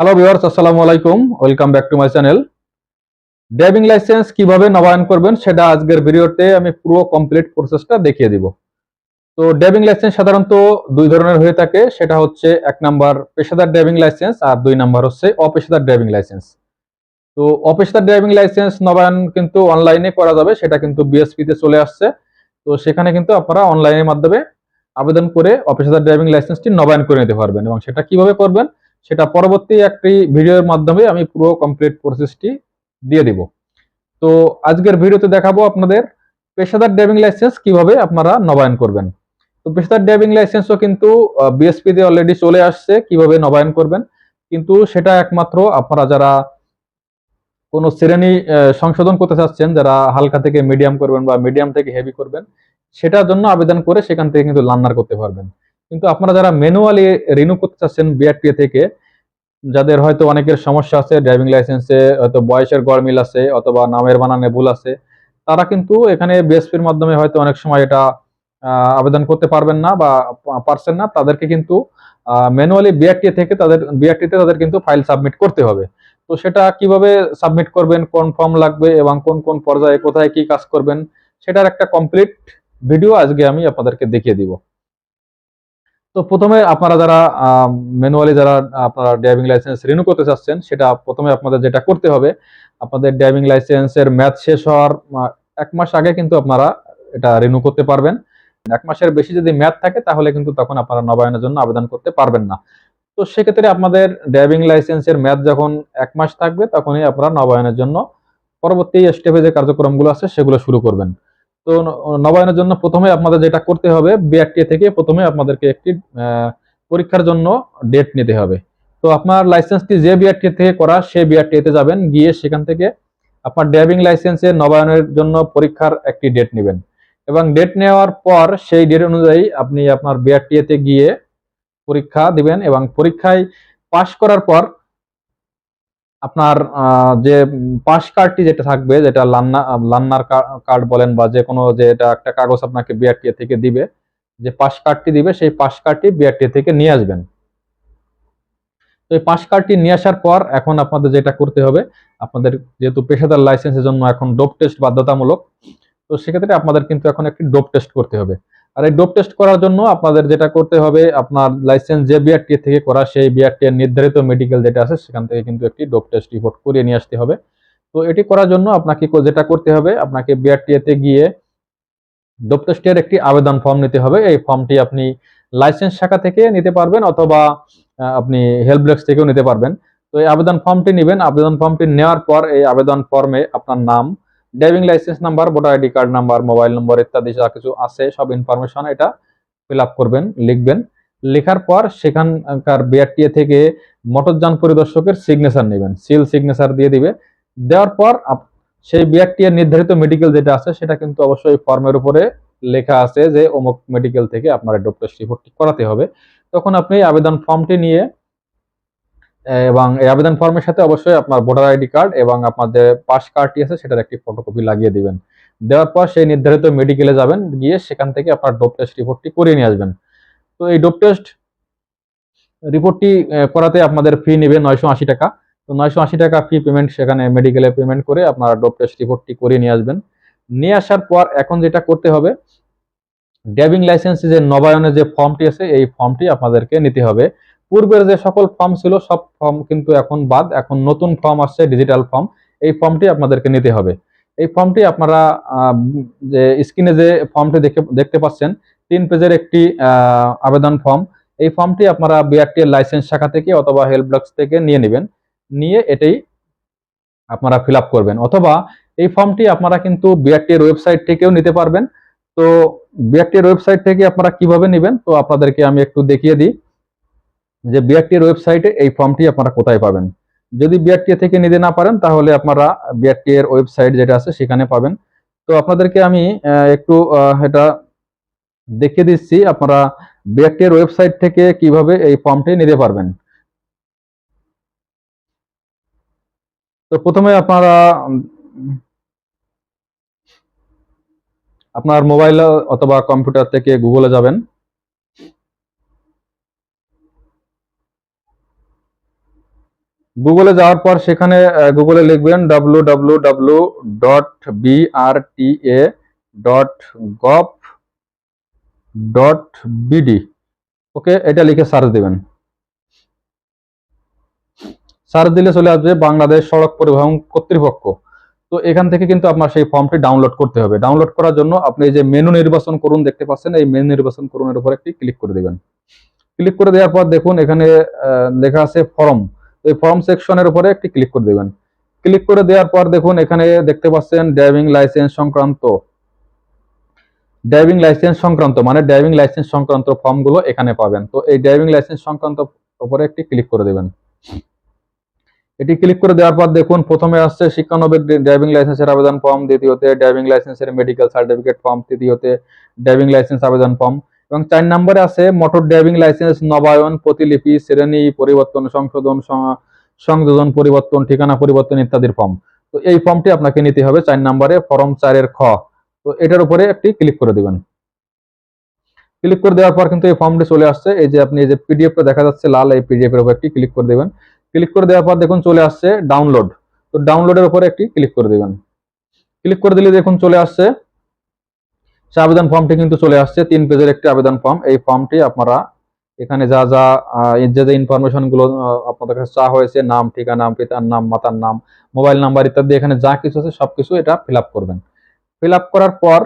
Hello viewers আসসালামু আলাইকুম welcome back to my channel driving licence কীভাবে নবায়ন করবেন সেটা আজকের ভিডিওতে আমি পুরো কমপ্লিট প্রসেসটা দেখিয়ে দিব। তো ড্রাইভিং লাইসেন্স সাধারণত দুই ধরনের হয়ে থাকে। সেটা হচ্ছে এক নাম্বার পেশাদার ড্রাইভিং লাইসেন্স আর দুই নাম্বার হচ্ছে অপেশাদার ড্রাইভিং লাইসেন্স তো অপেশাদার ড্রাইভিং লাইসেন্স নবায়ন কিন্তু অনলাইনে করা যাবে, সেটা কিন্তু বিএসপি তে চলে আসছে। তো সেখানে কিন্তু আপনারা অনলাইনের মাধ্যমে আবেদন করে অপেশাদার ড্রাইভিং লাইসেন্সটি নবায়ন করে নিতে পারবেন এবং সেটা কীভাবে করবেন? সেটা পরবর্তী একটি ভিডিওর মাধ্যমে আমি পুরো কমপ্লিট প্রসেসটি দিয়ে দিব। তো আজকের ভিডিওতে দেখাবো আপনাদের পেশাদার ড্রাইভিং লাইসেন্স কীভাবে আপনারা নবায়ন করবেন। তো পেশাদার ড্রাইভিং লাইসেন্সও কিন্তু বিএসপি তে অলরেডি চলে আসছে কীভাবে নবায়ন করবেন। কিন্তু সেটা একমাত্র আপনারা যারা কোনো শ্রেণি সংশোধন করতে চাচ্ছেন, যারা হালকা থেকে মিডিয়াম করবেন বা মিডিয়াম থেকে হেভি করবেন, সেটার জন্য আবেদন করে সেখান থেকে কিন্তু লার্নার করতে পারবেন। কিন্তু আপনারা যারা ম্যানুয়ালি রিনিউ করতে চাচ্ছেন বিআরটিএ থেকে, যাদের হয়তো অনেকের সমস্যা আছে ড্রাইভিং লাইসেন্সে হয়তো বয়সের গড়মিল আছে, অথবা নামের বানানে ভুল আছে, তারা কিন্তু এখানে বিএসপির মাধ্যমে হয়তো অনেক সময় এটা আবেদন করতে পারবেন না বা পারছেন না। তাদেরকে কিন্তু ম্যানুয়ালি বিআরটি থেকে তাদের বিআরটিতে তাদের কিন্তু ফাইল সাবমিট করতে হবে। তো সেটা কীভাবে সাবমিট করবেন, কোন ফর্ম লাগবে এবং কোন কোন পর্যায়ে কোথায় কি কাজ করবেন, সেটার একটা কমপ্লিট ভিডিও আজকে আমি আপনাদেরকে দেখিয়ে দিব। তো প্রথমে আপনারা যারা ম্যানুয়ালি যারা, আপনারা ড্রাইভিং লাইসেন্স রিনিউ করতে চাচ্ছেন, সেটা প্রথমে আপনাদের যেটা করতে হবে, আপনাদের ড্রাইভিং লাইসেন্সের ম্যাচ শেষ হওয়ার এক মাস আগে কিন্তু আপনারা এটা রিনিউ করতে পারবেন। এক মাসের বেশি যদি ম্যাথ থাকে, তাহলে কিন্তু তখন আপনারা নবায়নের জন্য আবেদন করতে পারবেন না। তো সেক্ষেত্রে আপনাদের ড্রাইভিং লাইসেন্সের ম্যাথ যখন এক মাস থাকবে, তখনই আপনারা নবায়নের জন্য পরবর্তী স্টেপে যে কার্যক্রমগুলো আছে, সেগুলো শুরু করবেন। তো নবায়নের জন্য প্রথমে আপনাদের যেটা করতে হবে বিআরটিএ থেকে প্রথমে আপনাদেরকে একটি পরীক্ষার জন্য ডেট নিতে হবে। তো আপনার লাইসেন্সটি যে বিআরটিএ থেকে করা, সেই বিআরটি তে যাবেন, গিয়ে সেখান থেকে আপনার ড্রাইভিং লাইসেন্সের নবায়নের জন্য পরীক্ষার একটি ডেট নেবেন। এবং ডেট নেওয়ার পর সেই ডেট অনুযায়ী আপনি আপনার বিআরটি তে গিয়ে পরীক্ষা দিবেন এবং পরীক্ষায় পাশ করার পর আপনার যে পাস কার্ডটি যেটা থাকবে, যেটা লান্না, লান্নার কার্ড বলেন বা যে কোনো যে এটা একটা কাগজ আপনাকে বিআরটিএ থেকে দিবে, যে পাস কার্ডটি দিবে, সেই পাস কার্ডটি বিআরটিএ থেকে নিয়ে আসবেন। তো এই পাস কার্ডটি নিয়ে আসার পর এখন আপনাদের যেটা করতে হবে, আপনাদের যেহেতু পেশাদার লাইসেন্সের জন্য এখন ডোপ টেস্ট বাধ্যতামূলক, তো সেক্ষেত্রে আপনাদের কিন্তু এখন একটি ডোপ টেস্ট করতে হবে। আর এই ডোপ টেস্ট করার জন্য আপনাদের যেটা করতে হবে, আপনার লাইসেন্স যে বিআরটি থেকে করা সেই বিআরটি নির্ধারিত মেডিকেল যেটা আছে, সেখান থেকে কিন্তু একটি ডোপ টেস্ট রিপোর্ট করিয়ে নিয়ে আসতে হবে। তো এটি করার জন্য আপনাকে যেটা করতে হবে, আপনাকে বিআরটি তে গিয়ে ডোপ টেস্টের একটি আবেদন ফর্ম নিতে হবে। এই ফর্মটি আপনি লাইসেন্স শাখা থেকে নিতে পারবেন অথবা আপনি হেল্প ডেস্ক থেকেও নিতে পারবেন। তো এই আবেদন ফর্মটি নেবেন। আবেদন ফর্মটি নেওয়ার পর এই আবেদন ফর্মে আপনার নাম driving licence number, voter ID card number, mobile number ইত্যাদি যা কিছু আছে, সব ইনফরমেশন এটা ফিল করবেন, লিখবেন। লেখার পর সেখানকার বিআরটিএ থেকে মোটরযান পরিদর্শকের সিগনেচার নেবেন সিল সিগনেচার দিয়ে দিবে। দেওয়ার পর সেই বিআরটি এর নির্ধারিত মেডিকেল যেটা আছে, সেটা কিন্তু অবশ্যই ফর্মের উপরে লেখা আছে যে অমুক মেডিকেল থেকে আপনার ডক্টর রিপোর্টটি করাতে হবে। তখন আপনি আবেদন ফর্মটি নিয়ে এবং এই আবেদন ফর্মের সাথে অবশ্যই আপনার ভোটার আইডি কার্ড এবং আপনাদের পাস কার্ডটি আছে, সেটার একটি ফটোকপি লাগিয়ে দিবেন। দেওয়ার পর সেই নির্ধারিত মেডিকেলে যাবেন, গিয়ে সেখান থেকে আপনার ডোপ টেস্ট রিপোর্টটি করিয়ে নিয়ে আসবেন। তো এই ডোপ টেস্ট রিপোর্টটি করাতে আপনাদের ফি নেবে নয়শো আশি টাকা। তো নয়শো আশি টাকা ফি পেমেন্ট সেখানে মেডিকেলে পেমেন্ট করে আপনারা ডোপ টেস্ট রিপোর্টটি করিয়ে নিয়ে আসবেন। নিয়ে আসার পর এখন যেটা করতে হবে ড্রাইভিং লাইসেন্স যে নবায়নের যে ফর্মটি আছে, এই ফর্মটি আপনাদেরকে নিতে হবে। পূর্বের যে সকল ফর্ম ছিল, সব ফর্ম কিন্তু এখন বাদ। এখন নতুন ফর্ম আসছে ডিজিটাল ফর্ম এই ফর্মটি আপনাদেরকে নিতে হবে। এই ফর্মটি আপনারা যে স্ক্রিনে যে ফর্মটি দেখে, দেখতে পাচ্ছেন, তিন পেজের একটি আবেদন ফর্ম এই ফর্মটি আপনারা বিআরটি এর লাইসেন্স শাখা থেকে অথবা হেল্প ডেস্ক থেকে নিয়ে নেবেন। নিয়ে এটাই আপনারা ফিল করবেন। অথবা এই ফর্মটি আপনারা কিন্তু বিআরটি এর ওয়েবসাইট থেকেও নিতে পারবেন। তো বিআরটি এর ওয়েবসাইট থেকে আপনারা কীভাবে নেবেন, তো আপনাদেরকে আমি একটু দেখিয়ে দিই। যে বিআরটি এর ওয়েবসাইটে এই ফর্মটি আপনারা কোথায় পাবেন। যদি বিআরটি থেকে নিতে না পারেন, তাহলে আপনারা বিআরটি এর ওয়েবসাইট যেটা আছে, সেখানে পাবেন। তো আপনাদেরকে আমি একটু এটা দেখিয়ে দিচ্ছি, আপনারা বিআরটি এর ওয়েবসাইট থেকে কীভাবে এই ফর্মটি নিতে পারবেন। তো প্রথমে আপনারা, আপনার মোবাইল অথবা কম্পিউটার থেকে গুগলে যাবেন। গুগলে যাওয়ার পর সেখানে গুগলে লিখবেন W W W dot BRTA dot gov dot BD okay এটা লিখে সার্চ দিবেন। সার্চ দিলে চলে আসবে বাংলাদেশ সড়ক পরিবহন কর্তৃপক্ষ। তো এখান থেকে কিন্তু আপনার সেই ফর্মটি ডাউনলোড করতে হবে। ডাউনলোড করার জন্য আপনি যে মেনু নির্বাচন করুন দেখতে পাচ্ছেন, এই মেনু নির্বাচন করুনের উপর একটি ক্লিক করে দেবেন। ক্লিক করে দেওয়ার পর দেখুন এখানে লেখা আছে ফর্ম এই ফর্ম সেকশনের উপরে একটি ক্লিক করে দেবেন। ক্লিক করে দেওয়ার পর দেখুন, এখানে দেখতে পাচ্ছেন ড্রাইভিং লাইসেন্স সংক্রান্ত। ড্রাইভিং লাইসেন্স সংক্রান্ত মানে ড্রাইভিং লাইসেন্স সংক্রান্ত ফর্মগুলো এখানে পাবেন। তো এই ড্রাইভিং লাইসেন্স সংক্রান্ত উপরে একটি ক্লিক করে দেবেন। এটি ক্লিক করে দেওয়ার পর দেখুন, প্রথমে আসছে শিক্ষানবিক ড্রাইভিং লাইসেন্সের আবেদন ফর্ম দ্বিতীয়তে ড্রাইভিং লাইসেন্সের মেডিকেল সার্টিফিকেট ফর্ম তৃতীয়তে ড্রাইভিং লাইসেন্স আবেদন ফর্ম এবং চার নম্বরে আছে মোটর ড্রাইভিং লাইসেন্স, নবায়ন, প্রতিলিপি, শ্রেণি পরিবর্তন, সংশোধন সংযোজন পরিবর্তন, ঠিকানা পরিবর্তন ইত্যাদির ফর্ম তো এই ফর্মটি আপনাকে নিতে হবে চার নম্বরে ফর্ম চারের খ। তো এটার উপরে একটি ক্লিক করে দিবেন। ক্লিক করে দেওয়ার পর কিন্তু এই ফর্মটি চলে আসছে। এই যে আপনি এই যে পিডিএফটা দেখা যাচ্ছে লাল, এই পিডিএফ এর উপর একটি ক্লিক করে দেবেন। ক্লিক করে দেওয়ার পর দেখুন চলে আসছে ডাউনলোড তো ডাউনলোডের উপরে একটি ক্লিক করে দিবেন। ক্লিক করে দিলে দেখুন চলে আসছে। সে আবেদন ফর্মটি কিন্তু চলে আসছে, তিন পেজের একটি আবেদন ফর্ম। এই ফর্মটি আপনারা এখানে যা যা যে যে ইনফরমেশনগুলো আপনাদের কাছে চা হয়েছে, নাম, ঠিকানা, পিতার নাম, মাতার নাম মোবাইল নাম্বার ইত্যাদি, এখানে যা কিছু আছে সবকিছু এটা ফিল করবেন। ফিল করার পর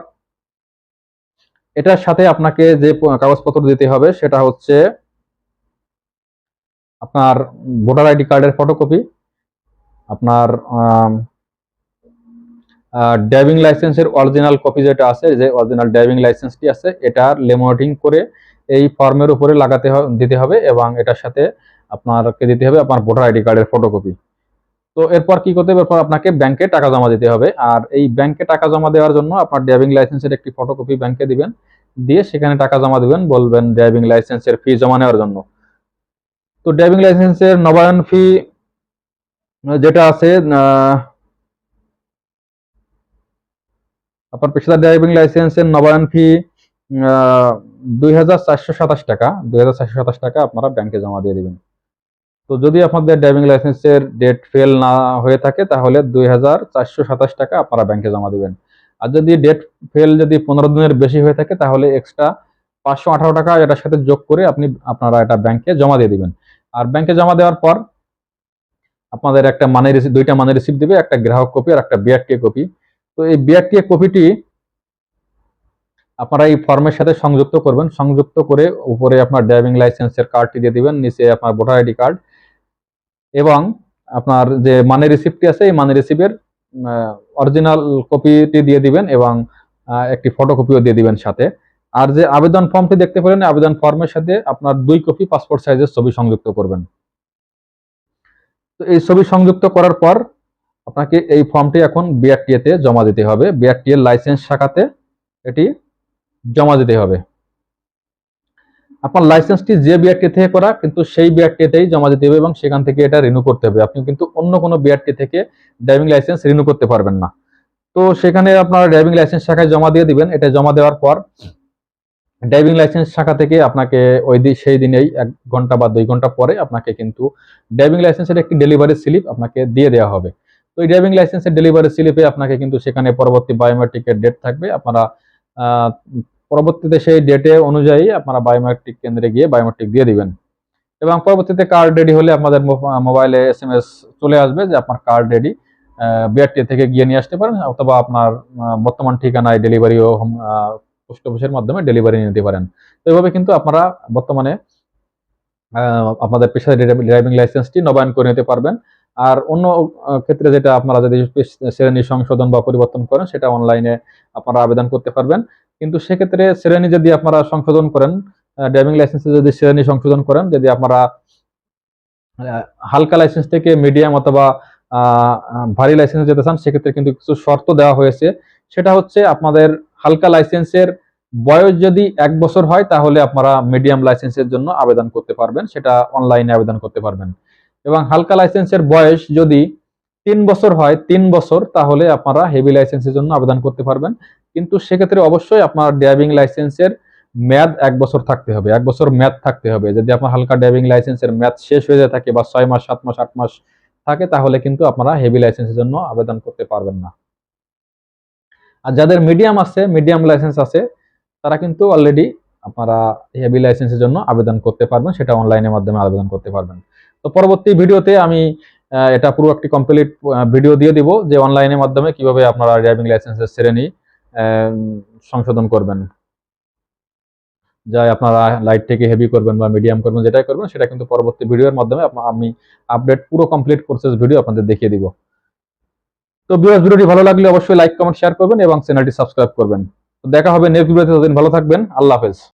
এটার সাথে আপনাকে যে কাগজপত্র দিতে হবে সেটা হচ্ছে আপনার ভোটার আইডি কার্ডের ফটোকপি আপনার ড্রাইভিং লাইসেন্সের অরিজিনাল কপি যেটা আছে, যে অরিজিনাল ড্রাইভিং লাইসেন্সটি আছে এটার লেমোটিং করে এই ফর্মের উপরে লাগাতে দিতে হবে এবং এটার সাথে আপনারকে দিতে হবে আপনার ভোটার আইডি কার্ডের ফটোকপি তো এরপর কি করতে হবে? এরপর আপনাকে ব্যাংকে টাকা জমা দিতে হবে। আর এই ব্যাংকে টাকা জমা দেওয়ার জন্য আপনার ড্রাইভিং লাইসেন্সের একটি ফটোকপি ব্যাংকে দিবেন। দিয়ে সেখানে টাকা জমা দিবেন, বলবেন ড্রাইভিং লাইসেন্সের ফি জমা নেওয়ার জন্য। তো ড্রাইভিং লাইসেন্সের নবায়ন ফি যেটা আছে আপনার পেশাদার ড্রাইভিং লাইসেন্সের নবায়ন ফি দুই হাজার চারশো সাতাশ টাকা, দুই হাজার চারশো সাতাশ টাকা আপনারা ব্যাংকে জমা দিয়ে দিবেন। তো যদি আপনাদের ড্রাইভিং লাইসেন্সের ডেট ফেল না হয়ে থাকে, তাহলে দুই হাজার চারশো সাতাশ টাকা আপনারা ব্যাংকে জমা দিবেন। আর যদি ডেট ফেল যদি পনেরো দিনের বেশি হয়ে থাকে, তাহলে এক্সট্রা পাঁচশো আঠারো টাকা এটার সাথে যোগ করে আপনি, আপনারা এটা ব্যাংকে জমা দিয়ে দিবেন। আর ব্যাংকে জমা দেওয়ার পর আপনাদের একটা মানে রিসিপ্ট দুইটা মানে রিসিপ্ট দিবে, একটা গ্রাহক কপি আর একটা বিআরটিএ কপি তো এই বিআরটিএ কপিটি আপনারা এই ফর্মের সাথে সংযুক্ত করবেন। সংযুক্ত করে উপরে আপনার ড্রাইভিং লাইসেন্সের কার্ডটি দিয়ে দিবেন, নিচে আপনার ভোটার আইডি কার্ড এবং আপনার যে মানে রিসিপ্টটি আছে, এই মানি রিসিপ্টের অরিজিনাল কপিটি দিয়ে দিবেন এবং একটি ফটোকপিও দিয়ে দিবেন সাথে। আর যে আবেদন ফর্মটি দেখতে পেলেন আবেদন ফর্মের সাথে আপনার দুই কপি পাসপোর্ট সাইজের ছবি সংযুক্ত করবেন। তো এই ছবি সংযুক্ত করার পর আপনাকে এই ফর্মটি এখন বিআরটিএ তে জমা দিতে হবে। বিআরটিএ লাইসেন্স শাখাতে এটি জমা দিতে হবে। আপনার লাইসেন্সটি যে বিআরটি থেকে করা, কিন্তু সেই বিআরটি তেই জমা দিতে হবে এবং সেখান থেকে এটা রিনিউ করতে হবে। আপনি কিন্তু অন্য কোনো বিআরটি থেকে ড্রাইভিং লাইসেন্স রিনিউ করতে পারবেন না। তো সেখানে আপনার ড্রাইভিং লাইসেন্স শাখায় জমা দিয়ে দিবেন। এটা জমা দেওয়ার পর ড্রাইভিং লাইসেন্স শাখা থেকে আপনাকে ওই দিন সেই দিনেই এক ঘণ্টা বা দুই ঘণ্টা পরে আপনাকে কিন্তু ড্রাইভিং লাইসেন্সের একটি ডেলিভারি স্লিপ আপনাকে দিয়ে দেওয়া হবে। তো এই ড্রাইভিং লাইসেন্সের ডেলিভারি স্লিপে আপনাকে কিন্তু সেখানে পরবর্তী বায়োমেট্রিকের ডেট থাকবে। আপনারা পরবর্তীতে সেই ডেটে অনুযায়ী আপনারা বায়োমেট্রিক কেন্দ্রে গিয়ে বায়োমেট্রিক দিয়ে দিবেন। এবং পরবর্তীতে কার্ড রেডি হলে আপনাদের মোবাইলে এস এম এস চলে আসবে যে আপনার কার্ড রেডি বিআরটি থেকে গিয়ে নিয়ে আসতে পারেন অথবা আপনার বর্তমান ঠিকানায় ডেলিভারিও পোস্ট অফিসের মাধ্যমে ডেলিভারি নিতে পারেন। তো এইভাবে কিন্তু আপনারা বর্তমানে আপনাদের পেশাদার ড্রাইভিং লাইসেন্সটি নবায়ন করে নিতে পারবেন। আর অন্য ক্ষেত্রে যেটা আপনারা যদি শ্রেণি সংশোধন বা পরিবর্তন করেন, সেটা অনলাইনে আপনারা আবেদন করতে পারবেন। কিন্তু সেক্ষেত্রে শ্রেণি যদি আপনারা সংশোধন করেন ড্রাইভিং লাইসেন্সে যদি শ্রেণি সংশোধন করেন, যদি আপনারা হালকা লাইসেন্স থেকে মিডিয়াম অথবা ভারী লাইসেন্স যেতে চান, সেক্ষেত্রে কিন্তু কিছু শর্ত দেওয়া হয়েছে। সেটা হচ্ছে আপনাদের হালকা লাইসেন্সের বয়স যদি এক বছর হয়, তাহলে আপনারা মিডিয়াম লাইসেন্সের জন্য আবেদন করতে পারবেন। সেটা অনলাইনে আবেদন করতে পারবেন। এবং হালকা লাইসেন্সের বয়স যদি তিন বছর হয়, তিন বছর, তাহলে আপনারা হেভি লাইসেন্সের জন্য আবেদন করতে পারবেন। কিন্তু সেক্ষেত্রে অবশ্যই আপনার ড্রাইভিং লাইসেন্সের মেয়াদ এক বছর থাকতে হবে। এক বছর মেয়াদ থাকতে হবে। যদি আপনার হালকা ড্রাইভিং লাইসেন্সের মেয়াদ শেষ হয়ে যায় থাকে বা ছয় মাস, সাত মাস, আট মাস থাকে, তাহলে কিন্তু আপনারা হেভি লাইসেন্সের জন্য আবেদন করতে পারবেন না। আর যাদের মিডিয়াম আছে মিডিয়াম লাইসেন্স আছে তারা কিন্তু অলরেডি আপনারা হেভি লাইসেন্সের জন্য আবেদন করতে পারবেন, সেটা অনলাইনের মাধ্যমে আবেদন করতে পারবেন। তো পরবর্তী ভিডিওতে আমি এটা পুরো একটি কমপ্লিট ভিডিও দিয়ে দিব যে অনলাইনের মাধ্যমে কীভাবে আপনারা ড্রাইভিং লাইসেন্সের শ্রেণি সংশোধন করবেন। যাই আপনারা লাইট থেকে হেভি করবেন বা মিডিয়াম করবেন, যেটাই করবেন, সেটা কিন্তু পরবর্তী ভিডিওর মাধ্যমে আমি আপডেট পুরো কমপ্লিট প্রসেস ভিডিও আপনাদের দেখিয়ে দিব। তো ভিডিওটি ভালো লাগলে অবশ্যই লাইক কমেন্ট শেয়ার করবেন এবং চ্যানেলটি সাবস্ক্রাইব করবেন। দেখা হবে নেক্সট ভিডিওতে ততদিন ভালো থাকবেন। আল্লাহ হাফেজ।